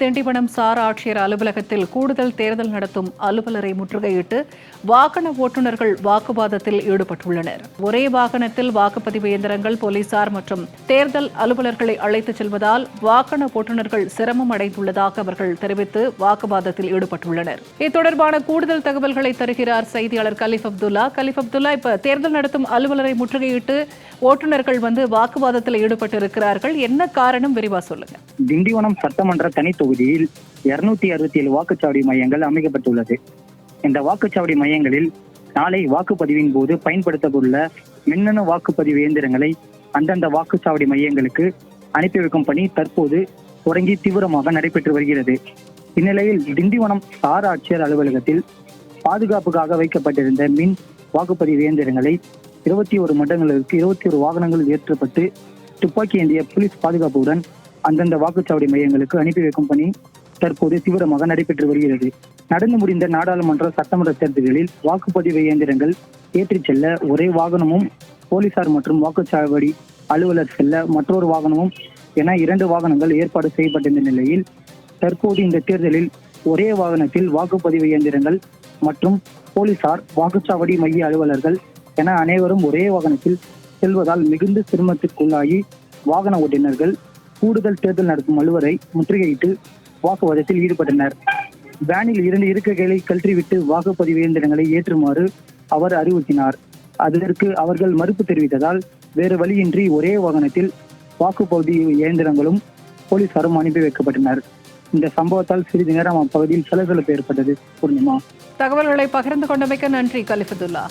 Tindivanam sir ஆட்சியர் அலுவலகத்தில் கூடுதல் தேர்தல் நடத்தும் அலுவலரை முற்றுகையிட்டு வாகன ஓட்டுநர்கள் வாக்குவாதத்தில் ஈடுபட்டுள்ளனர். ஒரே வாகனத்தில் வாக்குப்பதிவு இயந்திரங்கள் போலீசார் மற்றும் தேர்தல் அலுவலர்களை அழைத்துச் செல்வதால் வாகன ஓட்டுநர்கள் சிரமம் அடைந்துள்ளதாக அவர்கள் தெரிவித்து வாக்குவாதத்தில் ஈடுபட்டுள்ளனர். இது தொடர்பான கூடுதல் தகவல்களை தருகிறார் செய்தியாளர் கலிஃப் அப்துல்லா. கலிஃப் அப்துல்லா இப்ப தேர்தல் நடத்தும் அலுவலரை முற்றுகையிட்டு ஓட்டுநர்கள் வந்து வாக்குவாதத்தில் ஈடுபட்டு இருக்கிறார்கள் என்ன காரணம்? விரிவா சொல்லுங்க. திண்டிவனம் சட்டமன்ற தனித்து தொகுதியில் இருநூத்தி அறுபத்தி ஏழு வாக்குச்சாவடி மையங்கள் அமைக்கப்பட்டுள்ளது. இந்த வாக்குச்சாவடி மையங்களில் நாளை வாக்குப்பதிவின் போது பயன்படுத்தப்பட்டுள்ள மின்னணு வாக்குப்பதிவு இயந்திரங்களை அந்தந்த வாக்குச்சாவடி மையங்களுக்கு அனுப்பி வைக்கும் பணி தற்போது தொடங்கி தீவிரமாக நடைபெற்று வருகிறது. இந்நிலையில் திண்டிவனம் சார் ஆட்சியர் அலுவலகத்தில் பாதுகாப்புக்காக வைக்கப்பட்டிருந்த மின் வாக்குப்பதிவு இயந்திரங்களை இருபத்தி ஒரு மண்டலங்களுக்கு இருபத்தி ஒரு வாகனங்கள் ஏற்றப்பட்டு துப்பாக்கி ஏந்திய போலீஸ் பாதுகாப்புடன் அந்தந்த வாக்குச்சாவடி மையங்களுக்கு அனுப்பி வைக்கும் பணி தற்போது தீவிரமாக நடைபெற்று வருகிறது. நடந்து முடிந்த நாடாளுமன்ற சட்டமன்ற தேர்தல்களில் வாக்குப்பதிவு இயந்திரங்கள் ஏற்றிச் செல்ல ஒரே வாகனமும் போலீசார் மற்றும் வாக்குச்சாவடி அலுவலர் செல்ல மற்றொரு வாகனமும் என இரண்டு வாகனங்கள் ஏற்பாடு செய்யப்பட்டிருந்த நிலையில் தற்போது இந்த தேர்தலில் ஒரே வாகனத்தில் வாக்குப்பதிவு இயந்திரங்கள் மற்றும் போலீசார் வாக்குச்சாவடி மைய அலுவலர்கள் என அனைவரும் ஒரே வாகனத்தில் செல்வதால் மிகுந்த சிரமத்திற்குள்ளாகி வாகன ஓட்டுநர்கள் கூடுதல் தேர்தல் நடத்தும் அலுவலை முற்றுகையிட்டு வாக்குவாதத்தில் ஈடுபட்டனர். வேனில் இரண்டு இருக்கைகளை கழற்றிவிட்டு வாக்குப்பதிவு இயந்திரங்களை ஏற்றுமாறு அவர் அறிவுறுத்தினார். அதற்கு அவர்கள் மறுப்பு தெரிவித்ததால் வேறு வழியின்றி ஒரே வாகனத்தில் வாக்குப்பதிவு இயந்திரங்களும் போலீசாரும் அனுப்பி வைக்கப்பட்டனர். இந்த சம்பவத்தால் சிறிது நேரம் அப்பகுதியில் சலசலப்பு ஏற்பட்டது. பூர்ணிமா. தகவல்களை பகிர்ந்து கொண்டமைக்க நன்றி கலிஃபதுல்லா